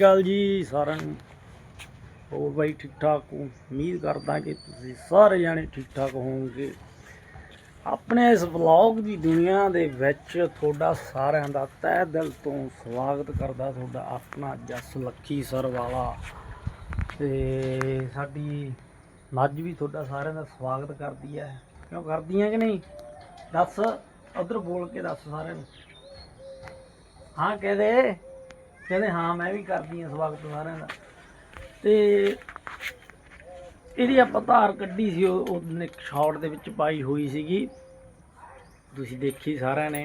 ਅਕਾਲ ਜੀ ਸਾਰਿਆਂ ਨੂੰ। ਹੋਰ ਬਾਈ ਠੀਕ ਠਾਕ ਹੋ? ਉਮੀਦ ਕਰਦਾ ਕਿ ਤੁਸੀਂ ਸਾਰੇ ਜਾਣੇ ਠੀਕ ਠਾਕ ਹੋਵੋਗੇ। ਆਪਣੇ ਇਸ ਵਲੌਗ ਦੀ ਦੁਨੀਆ ਦੇ ਵਿੱਚ ਤੁਹਾਡਾ ਸਾਰਿਆਂ ਦਾ ਤਹਿ ਦਿਲ ਤੋਂ ਸਵਾਗਤ ਕਰਦਾ ਤੁਹਾਡਾ ਆਪਣਾ ਜਸ ਲੱਖੀ ਸਰ ਵਾਲਾ। ਤੇ ਸਾਡੀ ਮੱਝ ਵੀ ਤੁਹਾਡਾ ਸਾਰਿਆਂ ਦਾ ਸਵਾਗਤ ਕਰਦੀ ਹੈ। ਕਿਉਂ ਕਰਦੀ ਹੈ ਕਿ ਨਹੀਂ? ਦੱਸ, ਉਧਰ ਬੋਲ ਕੇ ਦੱਸ ਸਾਰਿਆਂ ਨੂੰ। ਹਾਂ ਕਹਦੇ ਕਹਿੰਦੇ ਹਾਂ, ਮੈਂ ਵੀ ਕਰਦੀ ਹਾਂ ਸਵਾਗਤ ਸਾਰਿਆਂ ਦਾ। ਤੇ ਇਹਦੀ ਆਪਾਂ ਧਾਰ ਕੱਢੀ ਸੀ, ਉਹ ਇੱਕ ਸ਼ਾਰਟ ਦੇ ਵਿੱਚ ਪਾਈ ਹੋਈ ਸੀਗੀ। ਤੁਸੀਂ ਦੇਖੀ ਸਾਰਿਆਂ ਨੇ,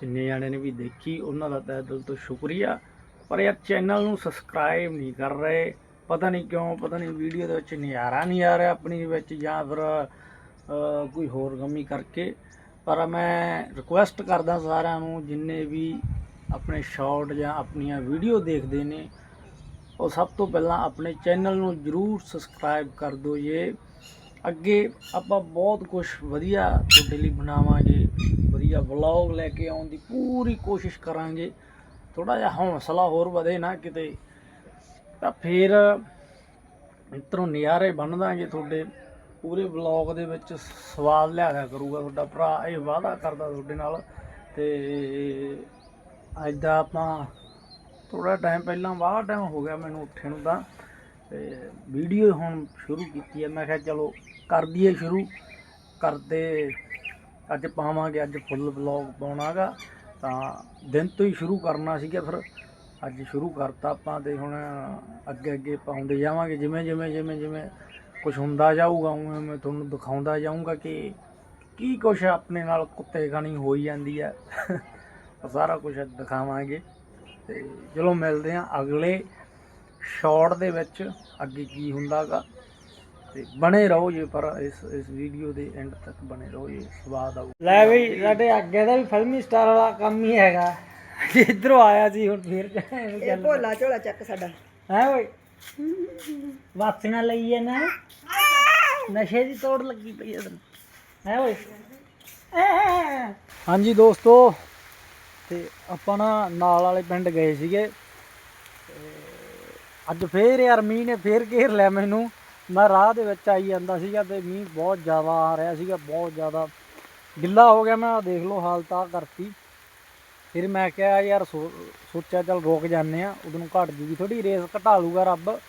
ਜਿੰਨੇ ਜਾਣੇ ਨੇ ਵੀ ਦੇਖੀ, ਉਹਨਾਂ ਦਾ ਤਹਿ ਦਿਲ ਤੋਂ ਸ਼ੁਕਰੀਆ। ਪਰ ਯਾਰ ਚੈਨਲ ਨੂੰ ਸਬਸਕ੍ਰਾਈਬ ਨਹੀਂ ਕਰ ਰਹੇ। ਪਤਾ ਨਹੀਂ ਕਿਉਂ, ਪਤਾ ਨਹੀਂ ਵੀਡੀਓ ਦੇ ਵਿੱਚ ਨਜ਼ਾਰਾ ਨਹੀਂ ਆ ਰਿਹਾ ਆਪਣੀ ਵਿੱਚ ਜਾਂ ਫਿਰ ਕੋਈ ਹੋਰ ਗਮੀ ਕਰਕੇ। ਪਰ ਮੈਂ ਰਿਕੁਐਸਟ ਕਰਦਾ ਸਾਰਿਆਂ ਨੂੰ, ਜਿੰਨੇ ਵੀ ਆਪਣੇ ਸ਼ਾਰਟ ਜਾਂ ਆਪਣੀਆਂ ਵੀਡੀਓ ਦੇਖਦੇ ਨੇ, ਉਹ ਸਭ ਤੋਂ ਪਹਿਲਾਂ ਆਪਣੇ ਚੈਨਲ ਨੂੰ ਜਰੂਰ ਸਬਸਕ੍ਰਾਈਬ ਕਰ ਦਿਓ ਜੇ। ਅੱਗੇ ਆਪਾਂ ਬਹੁਤ ਕੁਝ ਵਧੀਆ ਤੁਹਾਡੇ ਲਈ ਬਣਾਵਾਂਗੇ, ਵਧੀਆ ਵਲੌਗ ਲੈ ਕੇ ਆਉਣ ਦੀ ਪੂਰੀ ਕੋਸ਼ਿਸ਼ ਕਰਾਂਗੇ। ਥੋੜਾ ਜਿਹਾ ਹੌਸਲਾ ਹੋਰ ਵਧੇ ਨਾ ਕਿਤੇ, ਤਾਂ ਫਿਰ ਇਤਰੋਂ ਨਜ਼ਾਰੇ ਬਣ ਦਾਂਗੇ ਤੁਹਾਡੇ। ਪੂਰੇ ਵਲੌਗ ਦੇ ਵਿੱਚ ਸਵਾਲ ਲਿਆਇਆ ਕਰੂਗਾ ਤੁਹਾਡਾ ਭਰਾ, ਇਹ ਵਾਅਦਾ ਕਰਦਾ ਤੁਹਾਡੇ ਨਾਲ ਤੇ ਅੱਜ ਦਾ ਆਪਾਂ ਥੋੜਾ ਟਾਈਮ ਪਹਿਲਾਂ ਬਾਹਰ ਟਾਈਮ ਹੋ ਗਿਆ ਮੈਨੂੰ ਉੱਠੇ ਨੂੰ ਤਾਂ, ਤੇ ਵੀਡੀਓ ਹੁਣ ਸ਼ੁਰੂ ਕੀਤੀ ਹੈ ਮੈਂ ਕਿਹਾ ਚਲੋ ਕਰ ਦਈਏ ਸ਼ੁਰੂ। ਕਰਦੇ ਅੱਜ ਪਾਵਾਂਗੇ, ਅੱਜ ਫੁੱਲ ਵਲੌਗ ਪਾਉਣਾਗਾ। ਤਾਂ ਦਿਨ ਤੋਂ ਹੀ ਸ਼ੁਰੂ ਕਰਨਾ ਸੀਗਾ ਫਿਰ। ਅੱਜ ਸ਼ੁਰੂ ਕਰਤਾ ਆਪਾਂ ਤੇ ਹੁਣ ਅੱਗੇ ਅੱਗੇ ਪਾਉਂਦੇ ਜਾਵਾਂਗੇ। ਜਿਵੇਂ ਜਿਵੇਂ ਜਿਵੇਂ ਜਿਵੇਂ ਕੁਝ ਹੁੰਦਾ ਜਾਊਗਾ, ਉਵੇਂ ਮੈਂ ਤੁਹਾਨੂੰ ਦਿਖਾਉਂਦਾ ਜਾਊਂਗਾ ਕਿ ਕੀ ਕੁਛ ਆਪਣੇ ਨਾਲ ਕੁੱਤੇ ਖਾਣੀ ਹੋਈ ਜਾਂਦੀ ਹੈ ਸਾਰਾ ਕੁਝ ਦਿਖਾਵਾਂਗੇ। ਤੇ ਚਲੋ ਮਿਲਦੇ ਹਾਂ ਅਗਲੇ ਸ਼ਾਰਟ ਦੇ ਵਿੱਚ ਅੱਗੇ ਕੀ ਹੁੰਦਾਗਾ। ਤੇ ਬਣੇ ਰਹੋ ਜੇ ਪਰ ਇਸ ਇਸ ਵੀਡੀਓ ਦੇ ਐਂਡ ਤੱਕ ਬਣੇ ਰਹੋ ਇਹ ਸਵਾਦ ਆਊ। ਲੈ ਬਈ ਸਾਡੇ ਅੱਗੇ ਦਾ ਵੀ ਫਿਲਮੀ ਸਟਾਰ ਵਾਲਾ ਕੰਮ ਹੀ ਹੈਗਾ। ਇਧਰੋਂ ਆਇਆ ਸੀ ਹੁਣ ਫੇਰ ਇਹ ਭੋਲਾ ਝੋਲਾ ਚੱਕ ਸਾਡਾ। ਹੈ ਓਏ ਵਾਸੀਆਂ ਲਈ ਹੈ ਨਾ। ਨਸ਼ੇ ਦੀ ਤੋੜ ਲੱਗੀ ਪਈ ਹੈ ਹੈ ਓਏ ਹਾਂਜੀ ਦੋਸਤੋ ਤੇ ਆਪਾਂ ਨਾ ਨਾਲ ਵਾਲੇ ਪਿੰਡ ਗਏ ਸੀਗੇ। ਤੇ ਅੱਜ ਫੇਰ ਯਾਰ ਮੀਂਹ ਨੇ ਫੇਰ ਘੇਰ ਲਿਆ ਮੈਨੂੰ। ਮੈਂ ਰਾਹ ਦੇ ਵਿੱਚ ਆਈ ਜਾਂਦਾ ਸੀਗਾ ਤੇ ਮੀਂਹ ਬਹੁਤ ਜ਼ਿਆਦਾ ਆ ਰਿਹਾ ਸੀਗਾ, ਬਹੁਤ ਜ਼ਿਆਦਾ। ਗਿੱਲਾ ਹੋ ਗਿਆ, ਮੈਂ ਦੇਖ ਲਓ ਹਾਲਤ ਆ ਕਰਤੀ। ਫਿਰ ਮੈਂ ਕਿਹਾ ਯਾਰ ਸੋ- ਸੋਚਿਆ ਚੱਲ ਰੁਕ ਜਾਂਦੇ ਆ ਉਦੋਂ ਨੂੰ ਘਟ ਜੂਗੀ ਥੋੜੀ ਰੇਸ ਘਟਾ ਲੂਗਾ ਰੱਬ।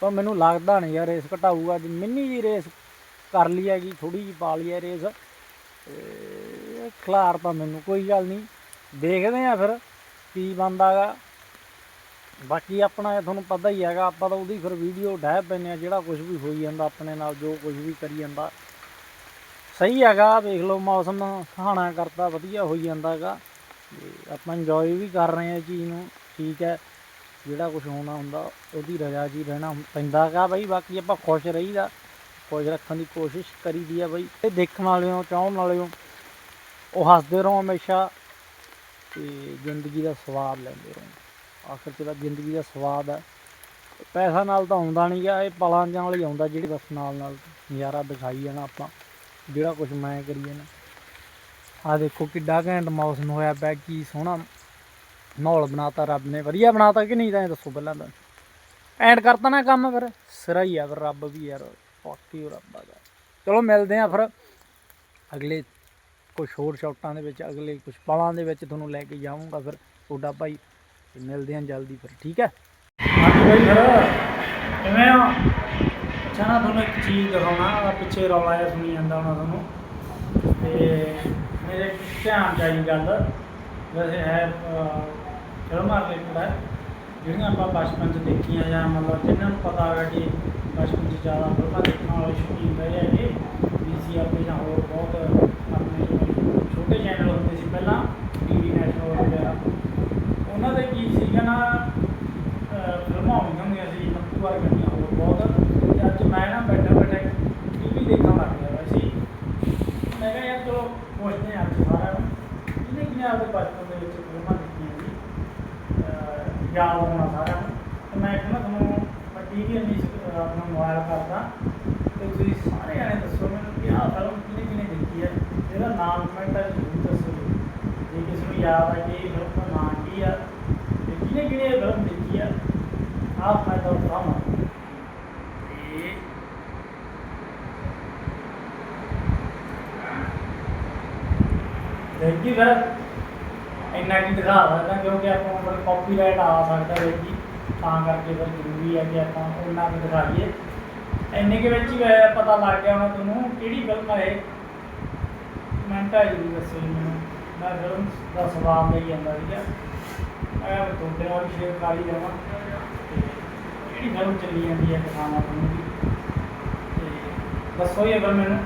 ਪਰ ਮੈਨੂੰ ਲੱਗਦਾ ਨਹੀਂ ਯਾਰ ਰੇਸ ਘਟਾਊਗਾ, ਅੱਜ ਮਿੰਨੀ ਜੀ ਰੇਸ ਕਰ ਲਈ ਹੈਗੀ ਥੋੜੀ ਜੀ ਪਾ ਲਈ ਹੈ ਰੇਸ। ਤੇ ਖਲਾਰ ਤਾਂ ਮੈਨੂੰ, ਕੋਈ ਗੱਲ ਨਹੀਂ। ਦੇਖਦੇ ਆ ਫਿਰ ਕੀ ਬਣਦਾਗਾ ਬਾਕੀ ਆਪਣਾ ਇਹ ਤੁਹਾਨੂੰ ਪਤਾ ਹੀ ਹੈਗਾ, ਆਪਾਂ ਤਾਂ ਉਹਦੀ ਫਿਰ ਵੀਡੀਓ ਡਹਿ ਪੈਂਦੇ ਆ ਜਿਹੜਾ ਕੁਝ ਵੀ ਹੋਈ ਜਾਂਦਾ ਆਪਣੇ ਨਾਲ, ਜੋ ਕੁਝ ਵੀ ਕਰੀ ਜਾਂਦਾ। ਸਹੀ ਹੈਗਾ ਵੇਖ ਲਓ ਮੌਸਮ ਸੁਹਾਣਾ ਕਰਤਾ, ਵਧੀਆ ਹੋਈ ਜਾਂਦਾ ਹੈਗਾ। ਆਪਾਂ ਇੰਜੋਏ ਵੀ ਕਰ ਰਹੇ ਹਾਂ ਚੀਜ਼ ਨੂੰ, ਠੀਕ ਹੈ। ਜਿਹੜਾ ਕੁਝ ਹੋਣਾ ਹੁੰਦਾ, ਉਹਦੀ ਰਜਾ ਜੀ ਰਹਿਣਾ ਪੈਂਦਾ ਹੈਗਾ ਬਈ, ਬਾਕੀ ਆਪਾਂ ਖੁਸ਼ ਰਹੀਦਾ। ਖੁਸ਼ ਰੱਖਣ ਦੀ ਕੋਸ਼ਿਸ਼ ਕਰੀਦੀ ਆ ਬਈ। ਤੇ ਦੇਖਣ ਵਾਲਿਓ ਚਾਹਣ ਵਾਲਿਓ ਉਹ ਹੱਸਦੇ ਰਹੋ ਹਮੇਸ਼ਾ। ਤੇ ਜ਼ਿੰਦਗੀ ਦਾ ਸਵਾਦ ਲੈਂਦੇ ਰਹੋ ਆਖਰ ਚ ਤਾਂ ਜ਼ਿੰਦਗੀ ਦਾ ਸਵਾਦ ਹੈ ਪੈਸਾ ਨਾਲ ਤਾਂ ਆਉਂਦਾ ਨਹੀਂ ਗਾ ਇਹ ਪਲਾਂ ਨਾਲ ਹੀ ਆਉਂਦਾ ਜਿਹੜੀ ਬਸ ਨਾਲ ਨਾਲ ਨਜ਼ਾਰਾ ਦਿਖਾਈ ਜਾਣਾ ਆਪਾਂ, ਜਿਹੜਾ ਕੁਝ ਮੈਂ ਕਰੀ ਜਾਣਾ। ਆ ਦੇਖੋ ਕਿੱਡਾ ਘੈਂਟ ਮੌਸਮ ਹੋਇਆ ਪਿਆ, ਕੀ ਸੋਹਣਾ ਮਾਹੌਲ ਬਣਾਤਾ ਰੱਬ ਨੇ। ਵਧੀਆ ਬਣਾਤਾ ਕਿ ਨਹੀਂ, ਤਾਂ ਇਹ ਦੱਸੋ ਪਹਿਲਾਂ ਤਾਂ। ਐਂਡ ਕਰਤਾ ਨਾ ਕੰਮ ਫਿਰ। ਸਿਰਾ ਹੀ ਆ ਫਿਰ, ਰੱਬ ਵੀ ਯਾਰ, ਪਾਕੀ ਰੱਬ ਆ। ਗਿਆ ਚਲੋ ਮਿਲਦੇ ਆ ਫਿਰ ਅਗਲੇ ਕੁਝ ਹੋਰ ਸ਼ਾਟਾਂ ਦੇ ਵਿੱਚ, ਅਗਲੇ ਕੁਝ ਪਲਾਂ ਦੇ ਵਿੱਚ ਤੁਹਾਨੂੰ ਲੈ ਕੇ ਜਾਵਾਂਗਾ ਫਿਰ ਤੁਹਾਡਾ ਭਾਈ ਤੇ ਮਿਲਦੇ ਹਾਂ ਜਲਦੀ ਫਿਰ, ਠੀਕ ਹੈ? ਹਾਂਜੀ ਭਾਈ ਫਿਰ, ਕਿਵੇਂ ਹੋ? ਅੱਛਾ ਨਾ, ਤੁਹਾਨੂੰ ਇੱਕ ਚੀਜ਼ ਦਿਖਾਉਣਾ ਆ ਪਿੱਛੇ ਰੌਲਾ ਜਿਹਾ ਸੁਣੀ ਜਾਂਦਾ ਹੋਣਾ ਤੁਹਾਨੂੰ। ਤੇ ਮੇਰੇ ਧਿਆਨ ਚ ਆਈ ਗੱਲ, ਵੈਸੇ ਹੈ ਫਿਲਮਾਂ ਰਿਲੇਟਡ ਹੈ ਜਿਹੜੀਆਂ ਆਪਾਂ ਬਚਪਨ 'ਚ ਦੇਖੀਆਂ ਜਾਂ ਮਤਲਬ ਜਿਨ੍ਹਾਂ ਨੂੰ ਪਤਾ ਹੈਗਾ ਕਿ ਬਚਪਨ 'ਚ ਜ਼ਿਆਦਾ ਫਿਲਮਾਂ ਦੇਖਣ ਵਾਲੇ ਸ਼ੌਕੀਨ ਰਹੇ ਹੈਗੇ ਬੀਸੀਆਰ ਜਾਂ ਹੋਰ ਬਹੁਤ ਜਿਵੇਂ ਛੋਟੇ ਚੈਨਲ ਹੁੰਦੇ ਸੀ, ਪਹਿਲਾਂ ਟੀਵੀ ਨੈਸ਼ਨਲ ਵਗੈਰਾ ਉਹਨਾਂ ਦੇ ਕੀ ਸੀਗਾ ਨਾ ਫਿਲਮਾਂ ਆਉਂਦੀਆਂ ਹੁੰਦੀਆਂ ਸੀ ਨੱਪੂ ਵਾਰ ਹੋਰ ਬਹੁਤ। ਤੇ ਅੱਜ ਮੈਂ ਨਾ ਬੈਠਾ ਬੈਠਾ ਟੀਵੀ ਦੇਖਣ ਲੱਗ ਗਿਆ ਸੀ। ਮੈਂ ਕਿਹਾ, ਯਾਰ ਚਲੋ, ਪੁੱਛਦੇ ਹਾਂ ਅੱਜ ਸਾਰਿਆਂ ਨੂੰ। ਜਿਹਨੇ ਆਪਦੇ ਬਚਪਨ ਦੇ ਵਿੱਚ ਫਿਲਮਾਂ ਦੇਖੀਆਂ ਸੀ ਯਾਦ ਹੋਣਾ ਸਾਰਿਆਂ ਨੂੰ? ਤੇ ਮੈਂ ਕਹਿੰਦਾ ਤੁਹਾਨੂੰ ਮੈਂ ਟੀਵੀ ਆਪਣਾ ਮੋਬਾਈਲ ਕਰਦਾ। ਤੇ ਤੁਸੀਂ ਸਾਰੇ ਜਾਣੇ ਦੱਸੋ ਮੈਨੂੰ ਕਿ ਆਹ ਫਿਲਮ ਕਿਹਨੇ ਕਿਹਨੇ ਦੇਖੀ ਹੈ ਇਹਦਾ ਨਾਮ ਕਮੈਂਟਾਂ 'ਚ ਜ਼ਰੂਰ ਦੱਸੋ। ਜੇ ਕਿਸੇ ਨੂੰ ਯਾਦ ਆ ਕਿ ਇਹ ਫਿਲਮ ਦਾ ਨਾਮ ਕੀ ਆ, ਤੇ ਕਿਹਨੇ ਕਿਹਨੇ ਇਹ ਫਿਲਮ ਦੇਖੀ ਆ ਆ ਮੈਂ ਤਾਂ ਉਤਾਵਾਂ ਤੇ ਦੇਖੀ ਫਿਰ ਇੰਨਾ ਕੀ ਦਿਖਾ ਸਕਦਾ ਕਿਉਂਕਿ ਆਪਾਂ ਨੂੰ ਕਾਪੀਰਾਈਟ ਆ ਸਕਦਾ ਹੈ ਜੀ ਤਾਂ ਕਰਕੇ ਫਿਰ ਜ਼ਰੂਰੀ ਹੈ ਕਿ ਆਪਾਂ ਉਹਨਾਂ ਨੂੰ ਦਿਖਾਈਏ। ਇੰਨੇ ਕੇ ਵਿੱਚ ਹੀ ਪਤਾ ਲੱਗ ਗਿਆ ਹੋਣਾ ਤੁਹਾਨੂੰ ਕਿਹੜੀ ਫਿਲਮ ਹੈ। ਇਹ ਕਮੈਂਟ ਆ ਜਰੂਰ ਦੱਸੋ ਜੀ ਮੈਨੂੰ। ਮੈਂ ਫਿਲਮ ਦਾ ਸਵਾਲ ਲਈ ਜਾਂਦਾ ਸੀਗਾ। ਮੈਂ ਕਿਹਾ ਤੁਹਾਡੇ ਨਾਲ ਸ਼ੇਅਰ ਕਰ ਹੀ ਦੇਵਾਂ ਤੇ ਕਿਹੜੀ ਫਿਲਮ ਚੱਲੀ ਜਾਂਦੀ ਹੈ ਦਿਖਾਵਾਂ ਤੁਹਾਨੂੰ ਤੇ ਦੱਸੋ ਜੀ ਅਗਰ ਮੈਨੂੰ।